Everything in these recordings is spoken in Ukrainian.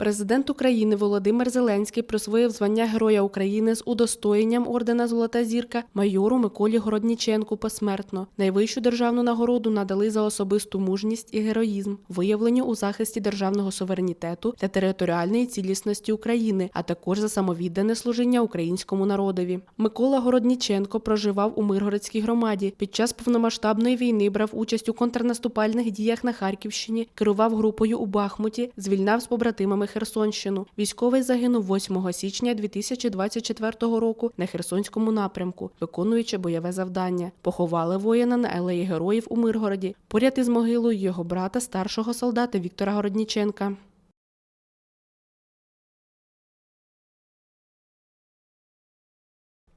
Президент України Володимир Зеленський присвоїв звання Героя України з удостоєнням ордена Золота зірка майору Миколі Городніченку посмертно. Найвищу державну нагороду надали за особисту мужність і героїзм, виявлені у захисті державного суверенітету та територіальної цілісності України, а також за самовіддане служіння українському народові. Микола Городніченко проживав у Миргородській громаді. Під час повномасштабної війни брав участь у контрнаступальних діях на Харківщині, керував групою у Бахмуті, звільняв з побратимами Херсонщину. Військовий загинув 8 січня 2024 року на Херсонському напрямку, виконуючи бойове завдання. Поховали воїна на алеї героїв у Миргороді, поряд із могилою його брата, старшого солдата Віктора Городніченка. –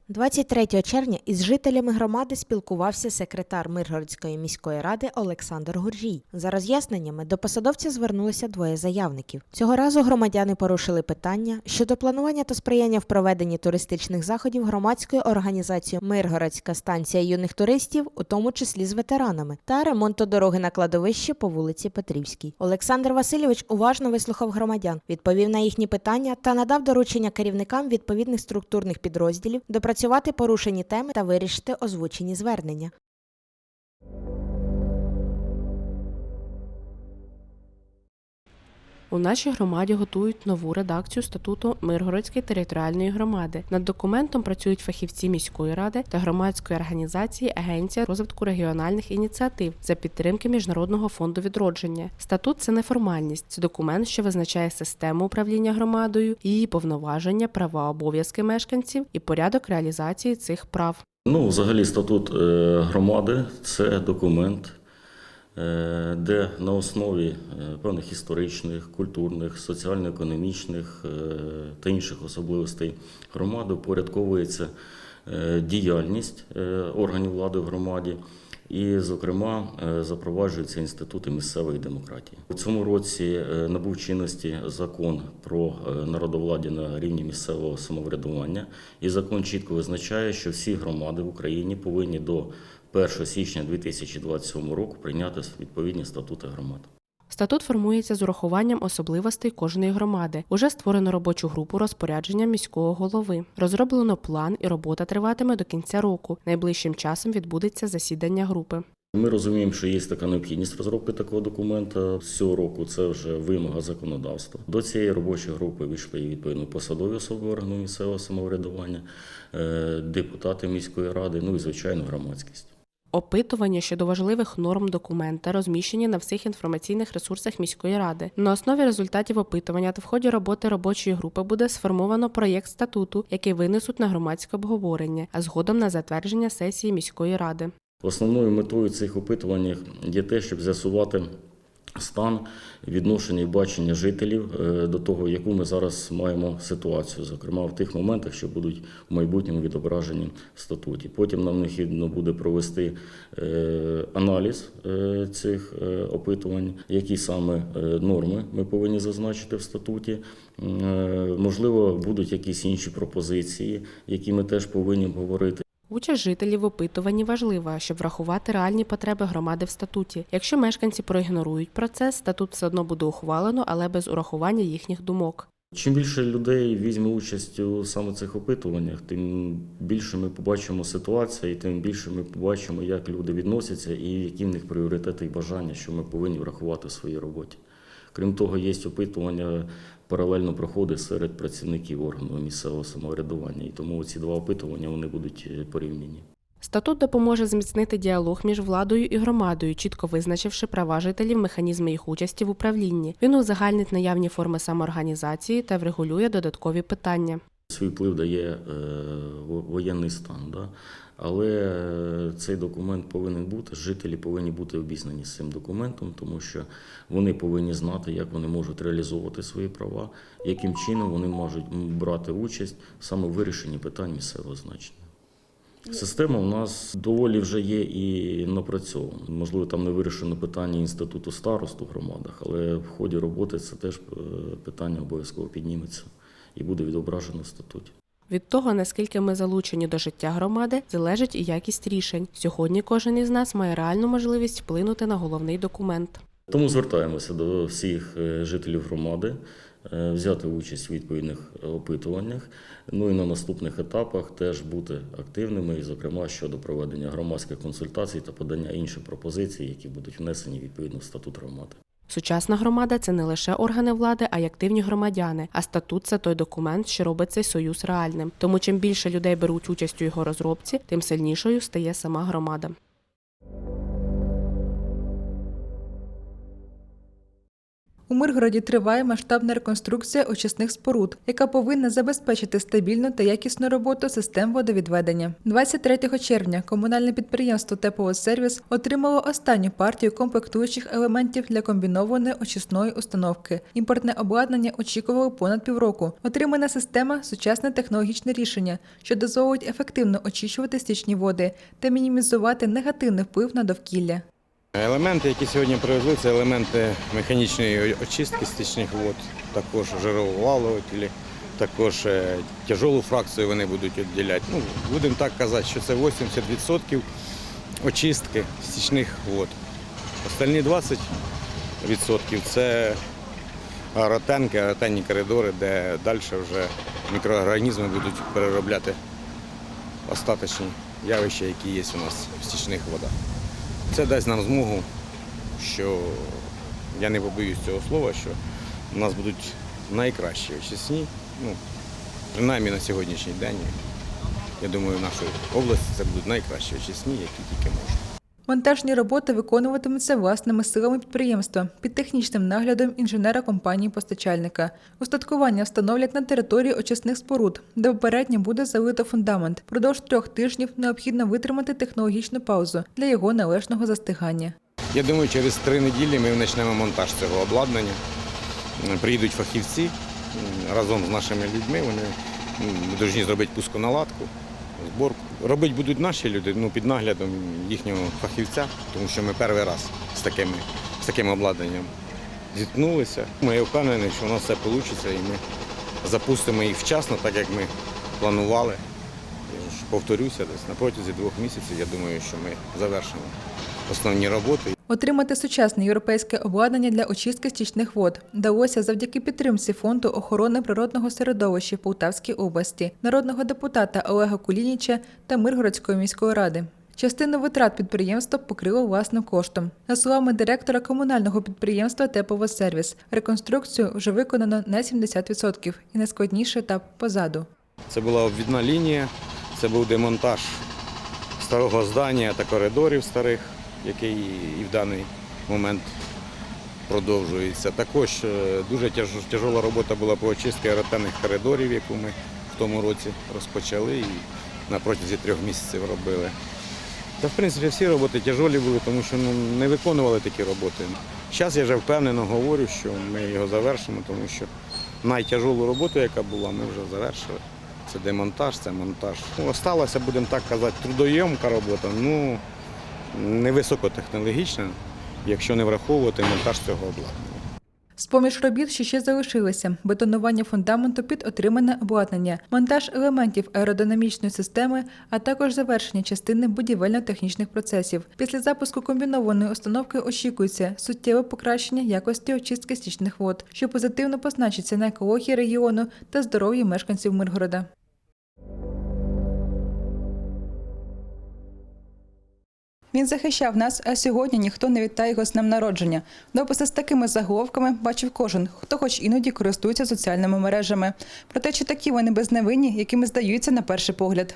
23 червня із жителями громади спілкувався секретар Миргородської міської ради Олександр Гуржій. За роз'ясненнями до посадовця звернулися двоє заявників. Цього разу громадяни порушили питання щодо планування та сприяння в проведенні туристичних заходів громадською організацією Миргородська станція юних туристів, у тому числі з ветеранами, та ремонту дороги на кладовище по вулиці Петрівській. Олександр Васильович уважно вислухав громадян, відповів на їхні питання та надав доручення керівникам відповідних структурних підрозділів допрацювати порушені теми та вирішити озвучені звернення. У нашій громаді готують нову редакцію статуту Миргородської територіальної громади. Над документом працюють фахівці міської ради та громадської організації Агенція розвитку регіональних ініціатив за підтримки Міжнародного фонду відродження. Статут це не формальність, це документ, що визначає систему управління громадою, її повноваження, права, обов'язки мешканців і порядок реалізації цих прав. Ну, взагалі, статут е, громади це документ, де на основі е, певних історичних, культурних, соціально-економічних е, та інших особливостей громади упорядковується е, діяльність е, органів влади в громаді. І, зокрема, е, запроваджуються інститути місцевої демократії. У цьому році е, набув чинності закон про е, народовладдя на рівні місцевого самоврядування, і закон чітко визначає, що всі громади в Україні повинні до 1 січня 2027 року прийняти відповідні статути громад. Статут формується з урахуванням особливостей кожної громади. Уже створено робочу групу розпорядження міського голови. Розроблено план, і робота триватиме до кінця року. Найближчим часом відбудеться засідання групи. Ми розуміємо, що є така необхідність розробки такого документа. З цього року це вже вимога законодавства. До цієї робочої групи вийшли відповідно посадові особи органу місцевого самоврядування, е, депутати міської ради, ну і звичайно громадськість. Опитування щодо важливих норм документа розміщені на всіх інформаційних ресурсах міської ради. На основі результатів опитування та в ході роботи робочої групи буде сформовано проєкт статуту, який винесуть на громадське обговорення, а згодом на затвердження сесії міської ради. Основною метою цих опитувань є те, щоб з'ясувати стан відношення і бачення жителів е, до того, яку ми зараз маємо ситуацію, зокрема в тих моментах, що будуть в майбутньому відображені в статуті. Потім нам необхідно буде провести е, аналіз е, цих опитувань, які саме норми ми повинні зазначити в статуті. Можливо, будуть якісь інші пропозиції, які ми теж повинні обговорити. Участь жителів в опитуванні важлива, щоб врахувати реальні потреби громади в статуті. Якщо мешканці проігнорують процес, статут все одно буде ухвалено, але без урахування їхніх думок. Чим більше людей візьме участь у саме цих опитуваннях, тим більше ми побачимо ситуацію, і тим більше ми побачимо, як люди відносяться і які в них пріоритети і бажання, що ми повинні врахувати в своїй роботі. Крім того, є опитування паралельно проходить серед працівників органу місцевого самоврядування, і тому ці два опитування вони будуть е, порівняні. Статут допоможе зміцнити діалог між владою і громадою, чітко визначивши права жителів, механізми їх участі в управлінні. Він узагальнить наявні форми самоорганізації та врегулює додаткові питання. Свій вплив дає е, воєнний стан, да? Але е, цей документ повинен бути, жителі повинні бути обізнані з цим документом, тому що вони повинні знати, як вони можуть реалізовувати свої права, яким чином вони можуть брати участь саме в вирішенні питань місцевого значення. Система у нас доволі вже є і напрацьована. Можливо, там не вирішено питання інституту старост у громадах, але в ході роботи це теж е, питання обов'язково підніметься і буде відображено в статуті. Від того, наскільки ми залучені до життя громади, залежить і якість рішень. Сьогодні кожен із нас має реальну можливість вплинути на головний документ. Тому звертаємося до всіх е, жителів громади е, взяти участь в відповідних опитуваннях. Ну і на наступних етапах теж бути активними, і, зокрема, щодо проведення громадських консультацій та подання інших пропозицій, які будуть внесені відповідно в статут громади. Сучасна громада це не лише органи влади, а й активні громадяни. А статут це той документ, що робить цей союз реальним. Тому чим більше людей беруть участь у його розробці, тим сильнішою стає сама громада. У Миргороді триває масштабна реконструкція очисних споруд, яка повинна забезпечити стабільну та якісну роботу систем водовідведення. 23 червня комунальне підприємство «Тепловодсервіс» отримало останню партію комплектуючих елементів для комбінованої очисної установки. Імпортне обладнання очікувало понад півроку. Отримана система сучасне технологічне рішення, що дозволить ефективно очищувати стічні води та мінімізувати негативний вплив на довкілля. Елементи, які сьогодні привезли, це елементи механічної очистки стічних вод, також жировалователі, також е, тяжолу фракцію вони будуть відділяти. Ну, будемо так казати, що це 80% очистки стічних вод. Остальні 20% це аеротенки, аеротенні коридори, де далі вже мікроорганізми будуть переробляти остаточні явища, які є у нас в стічних водах. Це дасть нам змогу, що я не побоюсь цього слова, що у нас будуть найкращі очисні, ну, принаймні на сьогоднішній день. Я думаю, в нашій області це будуть найкращі очисні, які тільки можна. Монтажні роботи виконуватимуться власними силами підприємства під технічним наглядом інженера компанії-постачальника. Устаткування встановлять на території очисних споруд, де попередньо буде залито фундамент. Продовж трьох тижнів необхідно витримати технологічну паузу для його належного застигання. Я думаю, через три неділі ми почнемо монтаж цього обладнання. Приїдуть фахівці разом з нашими людьми. Вони повинні зробити пусконаладку, зборку. Робити будуть наші люди ну, під наглядом їхнього фахівця, тому що ми перший раз з, такими, з таким обладнанням зіткнулися. Ми впевнені, що у нас все вийде і ми запустимо їх вчасно, так як ми планували. Повторюся, десь на протязі двох місяців, я думаю, що ми завершимо основні роботи. Отримати сучасне європейське обладнання для очистки стічних вод вдалося завдяки підтримці фонду охорони природного середовища в Полтавській області, народного депутата Олега Кулініча та Миргородської міської ради. Частину витрат підприємство покрило власним коштом. За словами директора комунального підприємства «Тепловодсервіс», реконструкцію вже виконано на 70% і найскладніший етап позаду. Це була обвідна лінія, це був демонтаж старого здання та коридорів старих, який і в даний момент продовжується. Також е, дуже тяж- тяжола робота була по очистці аеротенних коридорів, яку ми в тому році розпочали і на протязі трьох місяців робили. Та в принципі всі роботи тяжолі були, тому що ну, не виконували такі роботи. Зараз я вже впевнено говорю, що ми його завершимо, тому що найтяжолу роботу, яка була, ми вже завершили. Це демонтаж, це монтаж. Ну, Осталася, будемо так казати, трудоємка робота, ну не високотехнологічна, якщо не враховувати монтаж цього обладнання. З-поміж робіт, ще залишилися: бетонування фундаменту під отримане обладнання, монтаж елементів аеродинамічної системи, а також завершення частини будівельно-технічних процесів. Після запуску комбінованої установки очікується суттєве покращення якості очистки стічних вод, що позитивно позначиться на екології регіону та здоров'ї мешканців Миргорода. Він захищав нас, а сьогодні ніхто не вітає його з днем народження. Дописи з такими заголовками бачив кожен, хто хоч іноді користується соціальними мережами. Проте чи такі вони безневинні, якими здаються на перший погляд.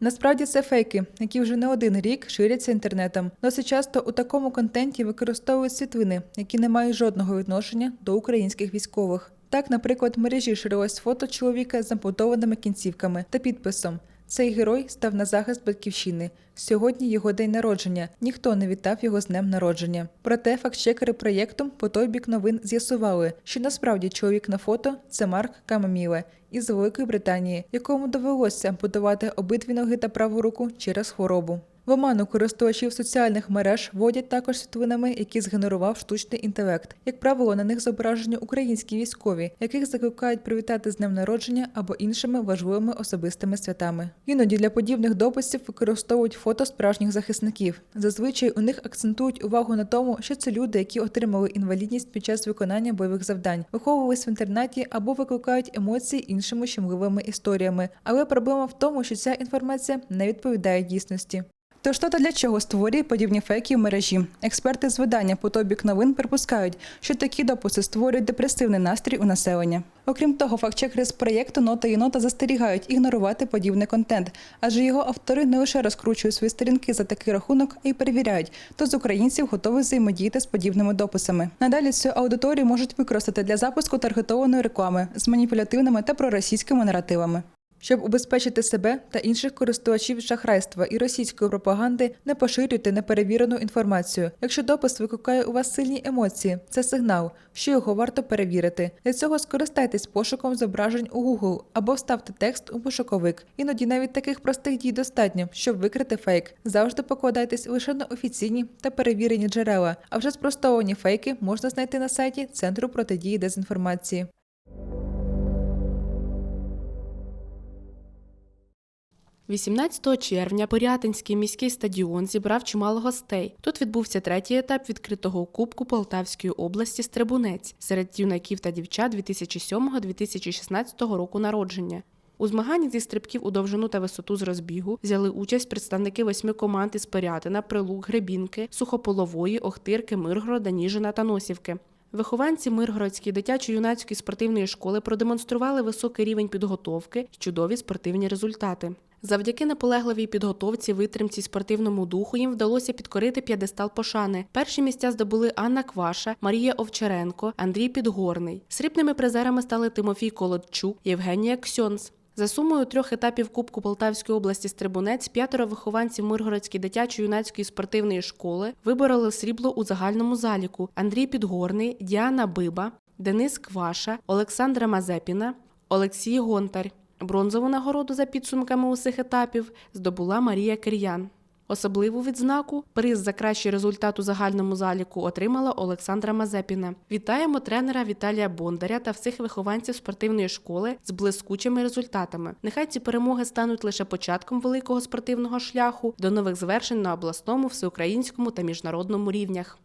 Насправді це фейки, які вже не один рік ширяться інтернетом. Досить часто у такому контенті використовують світлини, які не мають жодного відношення до українських військових. Так, наприклад, в мережі ширилось фото чоловіка з ампутованими кінцівками та підписом Цей герой став на захист батьківщини. Сьогодні його день народження. Ніхто не вітав його з днем народження. Проте фактчекери проєкту по той бік новин з'ясували, що насправді чоловік на фото це Марк Камаміле із Великої Британії, якому довелося ампутувати обидві ноги та праву руку через хворобу. В оману користувачів соціальних мереж водять також світлинами, які згенерував штучний інтелект. Як правило, на них зображені українські військові, яких закликають привітати з днем народження або іншими важливими особистими святами. Іноді для подібних дописів використовують фото справжніх захисників. Зазвичай у них акцентують увагу на тому, що це люди, які отримали інвалідність під час виконання бойових завдань, виховувались в інтернаті або викликають емоції іншими щемливими історіями. Але проблема в тому, що ця інформація не відповідає дійсності. Тож хто та для чого створює подібні фейки в мережі? Експерти з видання «Потобік новин припускають, що такі дописи створюють депресивний настрій у населення. Окрім того, фактчекери з проєкту Нота і нота застерігають ігнорувати подібний контент, адже його автори не лише розкручують свої сторінки за такий рахунок, й перевіряють, хто з українців готовий взаємодіяти з подібними дописами. Надалі цю аудиторію можуть використати для запуску таргетованої реклами з маніпулятивними та проросійськими наративами. Щоб убезпечити себе та інших користувачів шахрайства і російської пропаганди, не поширюйте неперевірену інформацію. Якщо допис викликає у вас сильні емоції, це сигнал, що його варто перевірити. Для цього скористайтесь пошуком зображень у Google або вставте текст у пошуковик. Іноді навіть таких простих дій достатньо, щоб викрити фейк. Завжди покладайтесь лише на офіційні та перевірені джерела. А вже спростовані фейки можна знайти на сайті Центру протидії дезінформації. – 18 червня Порятинський міський стадіон зібрав чимало гостей. Тут відбувся третій етап відкритого кубку Полтавської області Стрибунець серед юнаків та дівчат 2007-2016 року народження. У змаганні зі стрибків у довжину та висоту з розбігу взяли участь представники восьми команд із Порятина, Прилук, Гребінки, Сухополової, Охтирки, Миргорода, Ніжина та Носівки. Вихованці Миргородської дитячо-юнацької спортивної школи продемонстрували високий рівень підготовки й чудові спортивні результати. Завдяки наполегливій підготовці, витримці спортивному духу їм вдалося підкорити п'єдестал пошани. Перші місця здобули Анна Кваша, Марія Овчаренко, Андрій Підгорний. Срібними призерами стали Тимофій Колодчук, Євгенія Ксьонс. За сумою трьох етапів Кубку Полтавської області Стрибунець п'ятеро вихованців Миргородської дитячо-юнацької спортивної школи вибороли срібло у загальному заліку: Андрій Підгорний, Діана Биба, Денис Кваша, Олександра Мазепіна, Олексій Гонтар. Бронзову нагороду за підсумками усіх етапів здобула Марія Кир'ян. Особливу відзнаку приз за кращий результат у загальному заліку отримала Олександра Мазепіна. Вітаємо тренера Віталія Бондаря та всіх вихованців спортивної школи з блискучими результатами. Нехай ці перемоги стануть лише початком великого спортивного шляху до нових звершень на обласному, всеукраїнському та міжнародному рівнях.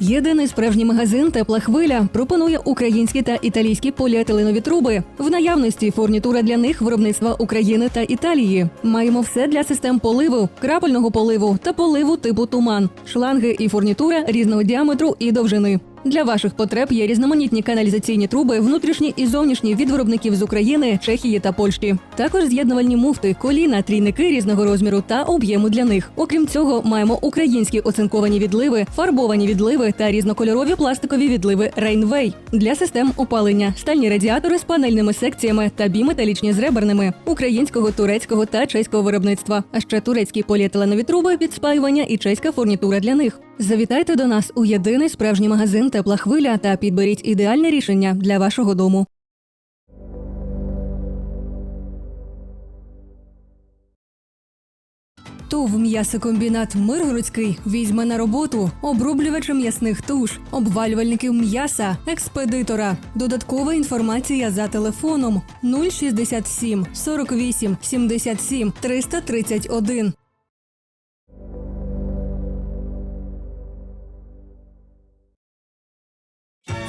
Єдиний справжній магазин Тепла хвиля пропонує українські та італійські поліетиленові труби. В наявності фурнітура для них виробництва України та Італії. Маємо все для систем поливу, крапельного поливу та поливу типу туман, шланги і фурнітура різного діаметру і довжини. Для ваших потреб є різноманітні каналізаційні труби, внутрішні і зовнішні від виробників з України, Чехії та Польщі. Також з'єднувальні муфти, коліна, трійники різного розміру та об'єму для них. Окрім цього, маємо українські оцинковані відливи, фарбовані відливи та різнокольорові пластикові відливи Rainway для систем опалення, стальні радіатори з панельними секціями та біметалічні з реберними українського, турецького та чеського виробництва. А ще турецькі поліетиленові труби від спаювання і чеська фурнітура для них. Завітайте до нас у єдиний справжній магазин Тепла хвиля та підберіть ідеальне рішення для вашого дому. ТОВ «М'ясокомбінат Миргородський візьме на роботу оброблювача м'ясних туш, обвалювальників м'яса, експедитора. Додаткова інформація за телефоном 067 48 77 331.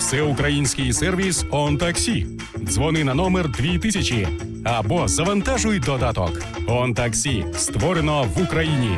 Всеукраїнський сервіс «ОнТаксі». Дзвони на номер 2000 або завантажуй додаток. «ОнТаксі» створено в Україні.